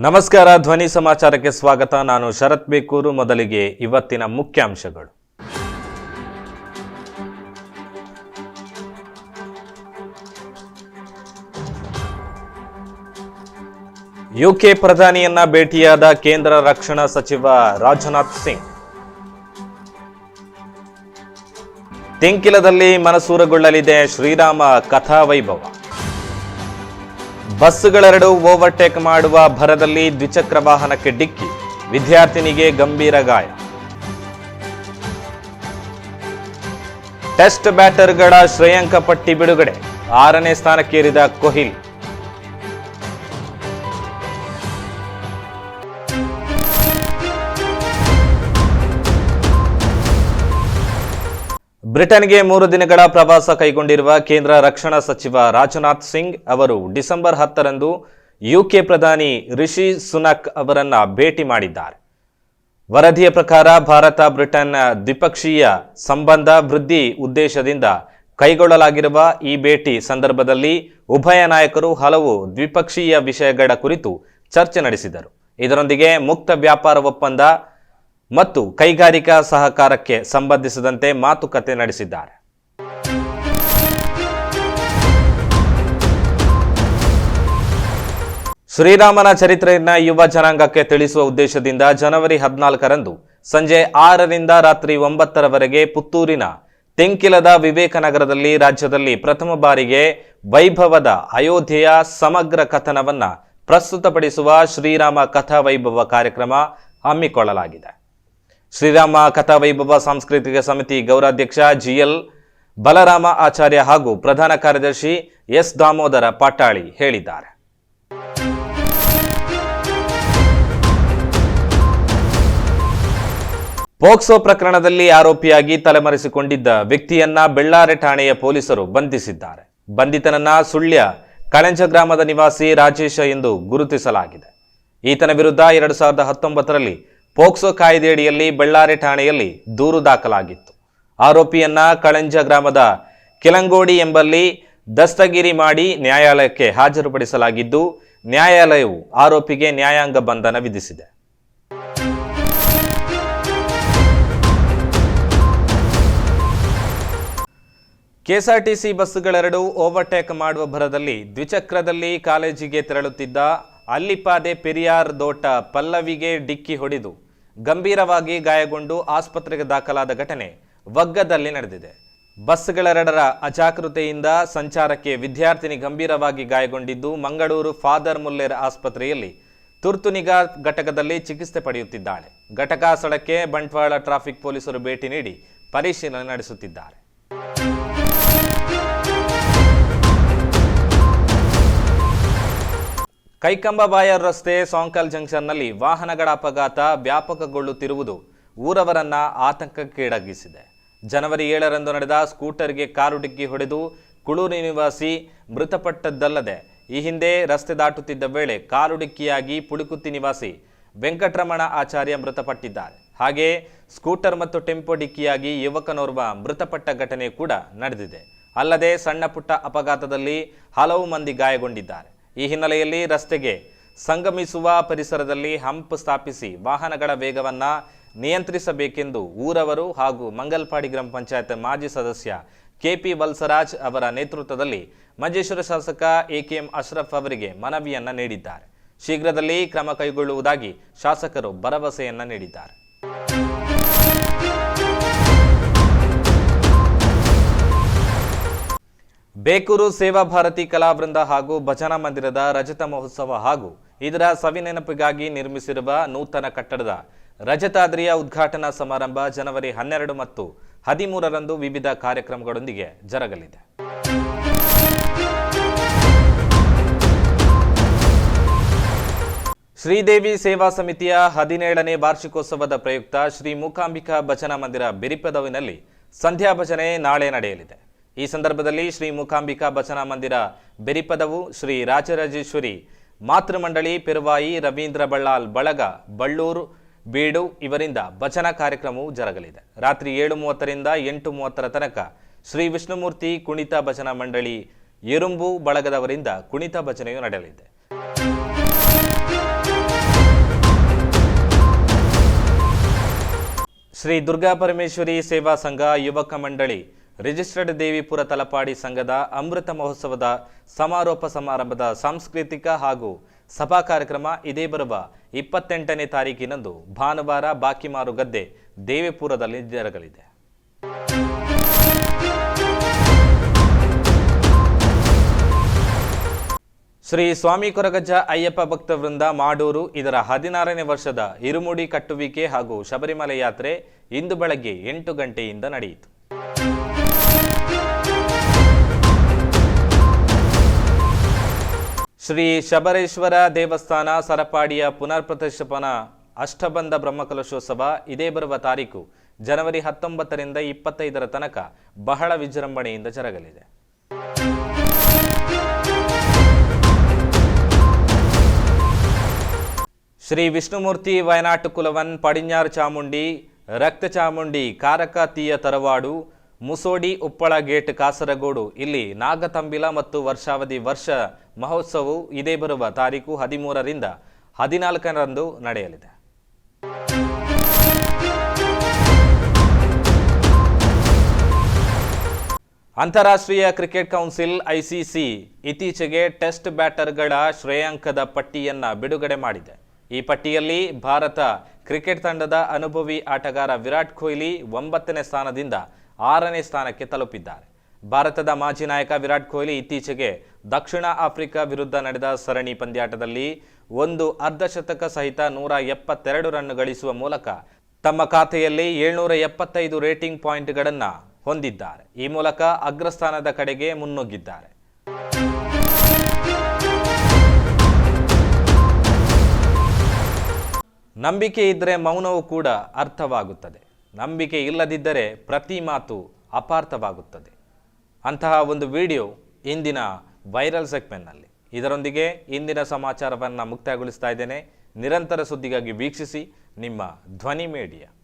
ನಮಸ್ಕಾರ, ಧ್ವನಿ ಸಮಾಚಾರಕ್ಕೆ ಸ್ವಾಗತ. ನಾನು ಶರತ್ ಬೇಕೂರು. ಮೊದಲಿಗೆ ಇವತ್ತಿನ ಮುಖ್ಯಾಂಶಗಳು. ಯುಕೆ ಪ್ರಧಾನಿಯನ್ನ ಭೇಟಿಯಾದ ಕೇಂದ್ರ ರಕ್ಷಣಾ ಸಚಿವ ರಾಜನಾಥ್ ಸಿಂಗ್. ತೆಂಕಿಲದಲ್ಲಿ ಮನಸೂರಗೊಳ್ಳಲಿದೆ ಶ್ರೀರಾಮ ಕಥಾವೈಭವ. ಬಸ್ಸುಗಳೆರಡು ಓವರ್ಟೇಕ್ ಮಾಡುವ ಭರದಲ್ಲಿ ದ್ವಿಚಕ್ರ ವಾಹನಕ್ಕೆ ಡಿಕ್ಕಿ. ವಿದ್ಯಾರ್ಥಿನಿಗೆ ಗಂಭೀರ ಗಾಯ. ಟೆಸ್ಟ್ ಬ್ಯಾಟರ್ಗಳ ಶ್ರೇಯಾಂಕ ಪಟ್ಟಿ ಬಿಡುಗಡೆ. ಆರನೇ ಸ್ಥಾನಕ್ಕೇರಿದ ಕೊಹ್ಲಿ. ಬ್ರಿಟನ್ಗೆ ಮೂರು ದಿನಗಳ ಪ್ರವಾಸ ಕೈಗೊಂಡಿರುವ ಕೇಂದ್ರ ರಕ್ಷಣಾ ಸಚಿವ ರಾಜನಾಥ್ ಸಿಂಗ್ ಅವರು ಡಿಸೆಂಬರ್ ಹತ್ತರಂದು ಯುಕೆ ಪ್ರಧಾನಿ ರಿಷಿ ಸುನಕ್ ಅವರನ್ನ ಭೇಟಿ ಮಾಡಿದ್ದಾರೆ. ವರದಿಯ ಪ್ರಕಾರ ಭಾರತ, ಬ್ರಿಟನ್ ದ್ವಿಪಕ್ಷೀಯ ಸಂಬಂಧ ವೃದ್ಧಿ ಉದ್ದೇಶದಿಂದ ಕೈಗೊಳ್ಳಲಾಗಿರುವ ಈ ಭೇಟಿ ಸಂದರ್ಭದಲ್ಲಿ ಉಭಯ ನಾಯಕರು ಹಲವು ದ್ವಿಪಕ್ಷೀಯ ವಿಷಯಗಳ ಕುರಿತು ಚರ್ಚೆ ನಡೆಸಿದರು. ಇದರೊಂದಿಗೆ ಮುಕ್ತ ವ್ಯಾಪಾರ ಒಪ್ಪಂದ ಮತ್ತು ಕೈಗಾರಿಕಾ ಸಹಕಾರಕ್ಕೆ ಸಂಬಂಧಿಸಿದಂತೆ ಮಾತುಕತೆ ನಡೆಸಿದ್ದಾರೆ. ಶ್ರೀರಾಮನ ಚರಿತ್ರೆಯನ್ನ ಯುವ ಜನಾಂಗಕ್ಕೆ ತಿಳಿಸುವ ಉದ್ದೇಶದಿಂದ ಜನವರಿ ಹದಿನಾಲ್ಕರಂದು ಸಂಜೆ ಆರರಿಂದ ರಾತ್ರಿ ಒಂಬತ್ತರವರೆಗೆ ಪುತ್ತೂರಿನ ತೆಂಕಿಲದ ವಿವೇಕನಗರದಲ್ಲಿ ರಾಜ್ಯದಲ್ಲಿ ಪ್ರಥಮ ಬಾರಿಗೆ ವೈಭವದ ಅಯೋಧ್ಯೆಯ ಸಮಗ್ರ ಕಥನವನ್ನ ಪ್ರಸ್ತುತಪಡಿಸುವ ಶ್ರೀರಾಮ ಕಥಾ ವೈಭವ ಕಾರ್ಯಕ್ರಮ ಹಮ್ಮಿಕೊಳ್ಳಲಾಗಿದೆ. ಶ್ರೀರಾಮ ಕಥಾವೈಭವ ಸಾಂಸ್ಕೃತಿಕ ಸಮಿತಿ ಗೌರಾಧ್ಯಕ್ಷ ಜಿಎಲ್ ಬಲರಾಮ ಆಚಾರ್ಯ ಹಾಗೂ ಪ್ರಧಾನ ಕಾರ್ಯದರ್ಶಿ ಎಸ್ ದಾಮೋದರ ಪಾಟಾಳಿ ಹೇಳಿದ್ದಾರೆ. ಪೋಕ್ಸೋ ಪ್ರಕರಣದಲ್ಲಿ ಆರೋಪಿಯಾಗಿ ತಲೆಮರೆಸಿಕೊಂಡಿದ್ದ ವ್ಯಕ್ತಿಯನ್ನ ಬೆಳ್ಳಾರೆ ಠಾಣೆಯ ಪೊಲೀಸರು ಬಂಧಿಸಿದ್ದಾರೆ. ಬಂಧಿತನನ್ನ ಸುಳ್ಯ ಕಳಂಜ ಗ್ರಾಮದ ನಿವಾಸಿ ರಾಜೇಶ ಎಂದು ಗುರುತಿಸಲಾಗಿದೆ. ಈತನ ವಿರುದ್ಧ ಎರಡು ಸಾವಿರದ ಹತ್ತೊಂಬತ್ತರಲ್ಲಿ ಪೋಕ್ಸೋ ಕಾಯ್ದೆಯಡಿಯಲ್ಲಿ ಬಳ್ಳಾರಿ ಠಾಣೆಯಲ್ಲಿ ದೂರು ದಾಖಲಾಗಿತ್ತು. ಆರೋಪಿಯನ್ನ ಕಳಂಜ ಗ್ರಾಮದ ಕೆಲಂಗೋಡಿ ಎಂಬಲ್ಲಿ ದಸ್ತಗಿರಿ ಮಾಡಿ ನ್ಯಾಯಾಲಯಕ್ಕೆ ಹಾಜರುಪಡಿಸಲಾಗಿದ್ದು, ನ್ಯಾಯಾಲಯವು ಆರೋಪಿಗೆ ನ್ಯಾಯಾಂಗ ಬಂಧನ ವಿಧಿಸಿದೆ. ಕೆಎಸ್ಆರ್ಟಿಸಿ ಬಸ್ಸುಗಳೆರಡು ಓವರ್ಟೇಕ್ ಮಾಡುವ ಭರದಲ್ಲಿ ದ್ವಿಚಕ್ರದಲ್ಲಿ ಕಾಲೇಜಿಗೆ ತೆರಳುತ್ತಿದ್ದ ಅಲ್ಲಿಪಾದೆ ಪೆರಿಯಾರ್ ದೋಟ ಪಲ್ಲವಿಗೆ ಡಿಕ್ಕಿ ಹೊಡೆದು ಗಂಭೀರವಾಗಿ ಗಾಯಗೊಂಡು ಆಸ್ಪತ್ರೆಗೆ ದಾಖಲಾದ ಘಟನೆ ವಗ್ಗದಲ್ಲಿ ನಡೆದಿದೆ. ಬಸ್ಗಳೆರಡರ ಅಜಾಗೃತೆಯಿಂದ ಸಂಚಾರಕ್ಕೆ ವಿದ್ಯಾರ್ಥಿನಿ ಗಂಭೀರವಾಗಿ ಗಾಯಗೊಂಡಿದ್ದು ಮಂಗಳೂರು ಫಾದರ್ ಮುಲ್ಲೇರ್ ಆಸ್ಪತ್ರೆಯಲ್ಲಿ ತುರ್ತು ನಿಗಾ ಘಟಕದಲ್ಲಿ ಚಿಕಿತ್ಸೆ ಪಡೆಯುತ್ತಿದ್ದಾಳೆ. ಘಟಕ ಸ್ಥಳಕ್ಕೆ ಬಂಟ್ವಾಳ ಟ್ರಾಫಿಕ್ ಪೊಲೀಸರು ಭೇಟಿ ನೀಡಿ ಪರಿಶೀಲನೆ ನಡೆಸುತ್ತಿದ್ದಾರೆ. ಕೈಕಂಬಬಾಯರ್ ರಸ್ತೆ ಸಾಂಕಲ್ ಜಂಕ್ಷನ್ನಲ್ಲಿ ವಾಹನಗಳ ಅಪಘಾತ ವ್ಯಾಪಕಗೊಳ್ಳುತ್ತಿರುವುದು ಊರವರನ್ನ ಆತಂಕಕ್ಕೀಡಾಗಿಸಿದೆ. ಜನವರಿ ಏಳರಂದು ನಡೆದ ಸ್ಕೂಟರ್ಗೆ ಕಾರು ಡಿಕ್ಕಿ ಹೊಡೆದು ಕುಳೂರು ನಿವಾಸಿ ಮೃತಪಟ್ಟದ್ದಲ್ಲದೆ, ಈ ಹಿಂದೆ ರಸ್ತೆ ದಾಟುತ್ತಿದ್ದ ವೇಳೆ ಕಾರು ಡಿಕ್ಕಿಯಾಗಿ ಪುಳಿಕುತ್ತಿ ನಿವಾಸಿ ವೆಂಕಟರಮಣ ಆಚಾರ್ಯ ಮೃತಪಟ್ಟಿದ್ದಾರೆ. ಹಾಗೆ ಸ್ಕೂಟರ್ ಮತ್ತು ಟೆಂಪೋ ಡಿಕ್ಕಿಯಾಗಿ ಯುವಕನೋರ್ವ ಮೃತಪಟ್ಟ ಘಟನೆ ಕೂಡ ನಡೆದಿದೆ. ಅಲ್ಲದೆ ಸಣ್ಣ ಪುಟ್ಟ ಅಪಘಾತದಲ್ಲಿ ಹಲವು ಮಂದಿ ಗಾಯಗೊಂಡಿದ್ದಾರೆ. ಈ ಹಿನ್ನೆಲೆಯಲ್ಲಿ ರಸ್ತೆಗೆ ಸಂಗಮಿಸುವ ಪರಿಸರದಲ್ಲಿ ಹಂಪ್ ಸ್ಥಾಪಿಸಿ ವಾಹನಗಳ ವೇಗವನ್ನು ನಿಯಂತ್ರಿಸಬೇಕೆಂದು ಊರವರು ಹಾಗೂ ಮಂಗಲ್ಪಾಡಿ ಗ್ರಾಮ ಪಂಚಾಯತ್ ಮಾಜಿ ಸದಸ್ಯ ಕೆಪಿ ವಲ್ಸರಾಜ್ ಅವರ ನೇತೃತ್ವದಲ್ಲಿ ಮಂಜೇಶ್ವರ ಶಾಸಕ ಎಕೆಎಂ ಅಶ್ರಫ್ ಅವರಿಗೆ ಮನವಿಯನ್ನು ನೀಡಿದ್ದಾರೆ. ಶೀಘ್ರದಲ್ಲಿ ಕ್ರಮ ಕೈಗೊಳ್ಳುವುದಾಗಿ ಶಾಸಕರು ಭರವಸೆಯನ್ನು ನೀಡಿದ್ದಾರೆ. ಬೇಕೂರು ಸೇವಾ ಭಾರತಿ ಕಲಾವೃಂದ ಹಾಗೂ ಭಜನಾ ಮಂದಿರದ ರಜತ ಮಹೋತ್ಸವ ಹಾಗೂ ಇದರ ಸವಿನೆನಪಿಗಾಗಿ ನಿರ್ಮಿಸಿರುವ ನೂತನ ಕಟ್ಟಡದ ರಜತಾದ್ರಿಯ ಉದ್ಘಾಟನಾ ಸಮಾರಂಭ ಜನವರಿ ಹನ್ನೆರಡು ಮತ್ತು ಹದಿಮೂರರಂದು ವಿವಿಧ ಕಾರ್ಯಕ್ರಮಗಳೊಂದಿಗೆ ಜರಗಲಿದೆ. ಶ್ರೀದೇವಿ ಸೇವಾ ಸಮಿತಿಯ ಹದಿನೇಳನೇ ವಾರ್ಷಿಕೋತ್ಸವದ ಪ್ರಯುಕ್ತ ಶ್ರೀ ಮೂಕಾಂಬಿಕಾ ಭಜನಾ ಮಂದಿರ ಬಿರಿಪದವಿನಲ್ಲಿ ಸಂಧ್ಯಾ ಭಜನೆ ನಾಳೆ ನಡೆಯಲಿದೆ. ಈ ಸಂದರ್ಭದಲ್ಲಿ ಶ್ರೀ ಮೂಕಾಂಬಿಕಾ ಭಜನಾ ಮಂದಿರ, ಬೆರಿಪದವು ಶ್ರೀ ರಾಜರಾಜೇಶ್ವರಿ ಮಾತೃಮಂಡಳಿ ಪೆರುವಾಯಿ ರವೀಂದ್ರ ಬಳ್ಳಾಲ್ ಬಳಗ, ಬಳ್ಳೂರು, ಬೀಡು ಇವರಿಂದ ಭಜನಾ ಕಾರ್ಯಕ್ರಮವು ಜರಗಲಿದೆ. ರಾತ್ರಿ ಏಳು ಮೂವತ್ತರಿಂದ ಎಂಟು ಮೂವತ್ತರ ತನಕ ಶ್ರೀ ವಿಷ್ಣುಮೂರ್ತಿ ಕುಣಿತ ಭಜನಾ ಮಂಡಳಿ ಎರುಂಬು ಬಳಗದವರಿಂದ ಕುಣಿತ ಭಜನೆಯು ನಡೆಯಲಿದೆ. ಶ್ರೀ ದುರ್ಗಾ ಪರಮೇಶ್ವರಿ ಸೇವಾ ಸಂಘ ಯುವಕ ಮಂಡಳಿ ರಿಜಿಸ್ಟರ್ಡ್ ದೇವಿಪುರ ತಲಪಾಡಿ ಸಂಘದ ಅಮೃತ ಮಹೋತ್ಸವದ ಸಮಾರೋಪ ಸಮಾರಂಭದ ಸಾಂಸ್ಕೃತಿಕ ಹಾಗೂ ಸಭಾ ಕಾರ್ಯಕ್ರಮ ಇದೇ ಬರುವ ಇಪ್ಪತ್ತೆಂಟನೇ ತಾರೀಕಿನಂದು ಭಾನುವಾರ ಬಾಕಿಮಾರು ಗದ್ದೆ ದೇವಿಪುರದಲ್ಲಿ ಜರುಗಲಿದೆ. ಶ್ರೀ ಸ್ವಾಮಿ ಕೊರಗಜ್ಜ ಅಯ್ಯಪ್ಪ ಭಕ್ತ ವೃಂದ ಮಾಡೂರು ಇದರ ಹದಿನಾರನೇ ವರ್ಷದ ಇರುಮುಡಿ ಕಟ್ಟುವಿಕೆ ಹಾಗೂ ಶಬರಿಮಲೆ ಯಾತ್ರೆ ಇಂದು ಬೆಳಗ್ಗೆ ಎಂಟು ಗಂಟೆಯಿಂದ ನಡೆಯಿತು. ಶ್ರೀ ಶಬರೇಶ್ವರ ದೇವಸ್ಥಾನ ಸರಪಾಡಿಯ ಪುನರ್ ಪುನರ್ಪ್ರತಿಷ್ಠಾಪನಾ ಅಷ್ಟಬಂಧ ಬ್ರಹ್ಮಕಲಶೋತ್ಸವ ಇದೇ ಬರುವ ತಾರೀಕು ಜನವರಿ ಹತ್ತೊಂಬತ್ತರಿಂದ ಇಪ್ಪತ್ತೈದರ ತನಕ ಬಹಳ ವಿಜೃಂಭಣೆಯಿಂದ ಜರಗಲಿದೆ. ಶ್ರೀ ವಿಷ್ಣುಮೂರ್ತಿ ವಯನಾಟು ಕುಲವನ್ ಪಡಿಞ್ಞಾರ್ ಚಾಮುಂಡಿ, ರಕ್ತ ಚಾಮುಂಡಿ ಕಾರಕತೀಯ ತರವಾಡು ಮುಸೋಡಿ, ಉಪ್ಪಳ ಗೇಟ್, ಕಾಸರಗೋಡು. ಇಲ್ಲಿ ನಾಗತಂಬಿಲ ಮತ್ತು ವರ್ಷಾವಧಿ ವರ್ಷ ಮಹೋತ್ಸವವು ಇದೇ ಬರುವ ತಾರೀಕು ಹದಿಮೂರರಿಂದ ಹದಿನಾಲ್ಕರಂದು ನಡೆಯಲಿದೆ. ಅಂತಾರಾಷ್ಟ್ರೀಯ ಕ್ರಿಕೆಟ್ ಕೌನ್ಸಿಲ್, ಐಸಿಸಿ, ಇತ್ತೀಚೆಗೆ ಟೆಸ್ಟ್ ಬ್ಯಾಟರ್ಗಳ ಶ್ರೇಯಾಂಕದ ಪಟ್ಟಿಯನ್ನ ಬಿಡುಗಡೆ ಮಾಡಿದೆ. ಈ ಪಟ್ಟಿಯಲ್ಲಿ ಭಾರತ ಕ್ರಿಕೆಟ್ ತಂಡದ ಅನುಭವಿ ಆಟಗಾರ ವಿರಾಟ್ ಕೊಹ್ಲಿ ಒಂಬತ್ತನೇ ಸ್ಥಾನದಿಂದ ಆರನೇ ಸ್ಥಾನಕ್ಕೆ ತಲುಪಿದ್ದಾರೆ. ಭಾರತದ ಮಾಜಿ ನಾಯಕ ವಿರಾಟ್ ಕೊಹ್ಲಿ ಇತ್ತೀಚೆಗೆ ದಕ್ಷಿಣ ಆಫ್ರಿಕಾ ವಿರುದ್ಧ ನಡೆದ ಸರಣಿ ಪಂದ್ಯಾಟದಲ್ಲಿ ಒಂದು ಅರ್ಧಶತಕ ಸಹಿತ ನೂರ ಎಪ್ಪತ್ತೆರಡು ರನ್ ಗಳಿಸುವ ಮೂಲಕ ತಮ್ಮ ಖಾತೆಯಲ್ಲಿ ಏಳ್ನೂರ ಎಪ್ಪತ್ತೈದು ರೇಟಿಂಗ್ ಪಾಯಿಂಟ್ಗಳನ್ನು ಹೊಂದಿದ್ದಾರೆ. ಈ ಮೂಲಕ ಅಗ್ರಸ್ಥಾನದ ಕಡೆಗೆ ಮುನ್ನುಗ್ಗಿದ್ದಾರೆ ನಂಬಿಕೆ ಇದ್ದರೆ ಮೌನವು ಕೂಡ ಅರ್ಥವಾಗುತ್ತದೆ. ನಂಬಿಕೆ ಇಲ್ಲದಿದ್ದರೆ ಪ್ರತಿ ಮಾತು ಅಪಾರ್ಥವಾಗುತ್ತದೆ. ಅಂತಹ ಒಂದು ವಿಡಿಯೋ ಇಂದಿನ ವೈರಲ್ ಸೆಗ್ಮೆಂಟ್ನಲ್ಲಿ. ಇದರೊಂದಿಗೆ ಇಂದಿನ ಸಮಾಚಾರವನ್ನು ಮುಕ್ತಾಯಗೊಳಿಸ್ತಾ ಇದ್ದೇನೆ. ನಿರಂತರ ಸುದ್ದಿಗಾಗಿ ವೀಕ್ಷಿಸಿ ನಿಮ್ಮ ಧ್ವನಿ ಮೀಡಿಯಾ.